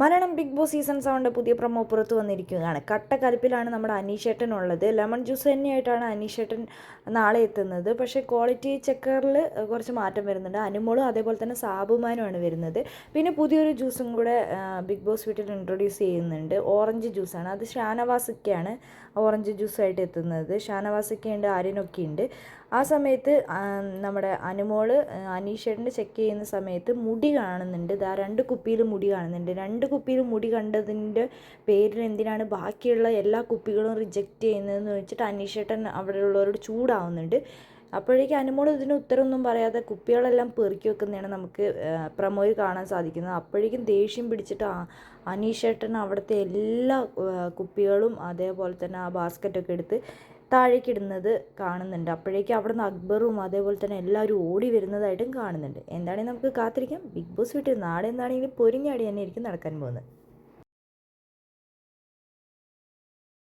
Malayalam Bigg Boss season സെവന്റെ പുതിയ promo പുറത്ത് വന്നിരിക്കുകയാണ്. കട്ടക്കലിപ്പിലാണ് നമ്മുടെ അനീഷേട്ടൻ ഉള്ളത് ലെമൺ ജ്യൂസ് തന്നെയായിട്ടാണ് അനീഷേട്ടൻ നാളെ എത്തുന്നത്. പക്ഷേ ക്വാളിറ്റി ചെക്കറിൽ കുറച്ച് മാറ്റം വരുന്നുണ്ട്. അനുമോളും അതേപോലെ തന്നെ സാബുമാനുമാണ് വരുന്നത്. പിന്നെ പുതിയൊരു ജ്യൂസും കൂടെ ബിഗ് ബോസ് വീട്ടിൽ ഇൻട്രൊഡ്യൂസ് ചെയ്യുന്നുണ്ട്. ഓറഞ്ച് ജ്യൂസാണ്. അത് ഷാനവാസിക്കയാണ് ഓറഞ്ച് ജ്യൂസായിട്ട് എത്തുന്നത്. ഷാനവാസിക്കയുണ്ട് ആര്യനൊക്കെ ഉണ്ട്. ആ സമയത്ത് നമ്മുടെ അനുമോൾ അനീഷേട്ടന്റെ ചെക്ക് ചെയ്യുന്ന സമയത്ത് മുടി കാണുന്നുണ്ട്. ദാ രണ്ട് കുപ്പിയിൽ മുടി കാണുന്നുണ്ട്. രണ്ട് കുപ്പിയിൽ മുടി കണ്ടതിന്റെ പേരിൽ എന്തിനാണ് ബാക്കിയുള്ള എല്ലാ കുപ്പികളും റിജക്റ്റ് ചെയ്യുന്നതെന്ന് വെച്ചിട്ട് അനീഷേട്ടൻ അവിടെയുള്ളവരോട് ചൂടാവുന്നുണ്ട്. അപ്പോഴേക്കും അനുമോൾ ഇതിന് ഉത്തരമൊന്നും പറയാതെ കുപ്പികളെല്ലാം പെറുക്കി വെക്കുന്നതാണ് നമുക്ക് പ്രമോയിൽ കാണാൻ സാധിക്കുന്നത്. അപ്പോഴേക്കും ദേഷ്യം പിടിച്ചിട്ട് അനീഷേട്ടൻ അവിടുത്തെ എല്ലാ കുപ്പികളും അതേപോലെ തന്നെ ആ ബാസ്ക്കറ്റൊക്കെ എടുത്ത് താഴേക്ക് ഇടുന്നത് കാണുന്നുണ്ട്. അപ്പോഴേക്കും അവിടുന്ന് അക്ബറും അതേപോലെ തന്നെ എല്ലാവരും ഓടി വരുന്നതായിട്ടും കാണുന്നുണ്ട്. എന്താണെങ്കിൽ നമുക്ക് കാത്തിരിക്കാം. ബിഗ് ബോസ് വീട്ടിൽ നാളെ എന്താണെങ്കിലും പൊരിഞ്ഞാടി തന്നെ ആയിരിക്കും നടക്കാൻ പോകുന്നത്.